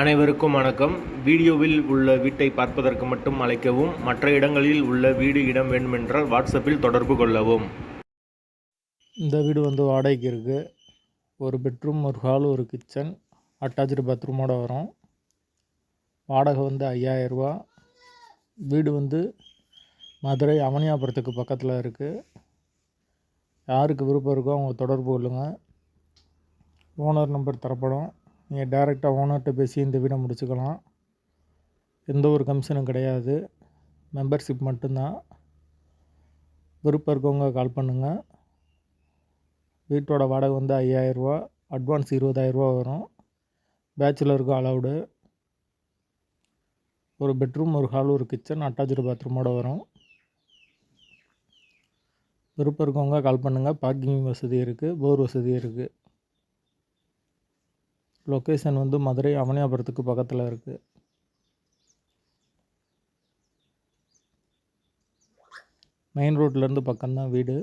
அனைவருக்கும் வணக்கம். வீடியோவில் உள்ள வீட்டை பார்ப்பதற்கு மட்டும் அழைக்கவும் மற்ற இடங்களில் உள்ள வீடு இடம் வேண்டுமென்றால் வாட்ஸ்அப்பில் தொடர்பு கொள்ளவும். இந்த வீடு வந்து வாடகைக்கு இருக்குது ஒரு பெட்ரூம் ஒரு ஹால் ஒரு கிச்சன் அட்டாச்சு பாத்ரூமோட வரும். வாடகை வந்து ஐயாயிரரூபா வீடு வந்து மதுரை அவனியாபுரத்துக்கு பக்கத்தில் இருக்குது யாருக்கு விருப்பம் இருக்கோ அவங்க தொடர்பு கொள்ளுங்கள் ஓனர் நம்பர் தரப்படும். நீங்கள் டைரெக்டாக ஓனர்கிட்ட பேசி இந்த வீடை முடிச்சுக்கலாம். எந்த ஒரு கமிஷனும் கிடையாது. மெம்பர்ஷிப் மட்டும்தான். விருப்பம் இருக்கவங்க கால் பண்ணுங்கள் வீட்டோட வாடகை வந்து ஐயாயிரரூவா அட்வான்ஸ் இருபதாயிரரூவா வரும். பேச்சுலருக்கும் அலவுடு ஒரு பெட்ரூம் ஒரு ஹால் ஒரு கிச்சன் அட்டாச்சு பாத்ரூமோட வரும். விருப்பம் இருக்கவங்க கால் பண்ணுங்கள் பார்க்கிங் வசதி இருக்குது போர் வசதி இருக்குது லொக்கேஷன் வந்து மதுரை அவனியாபுரத்துக்கு பக்கத்தில் இருக்குது மெயின் ரோட்லேருந்து பக்கம்தான் வீடு.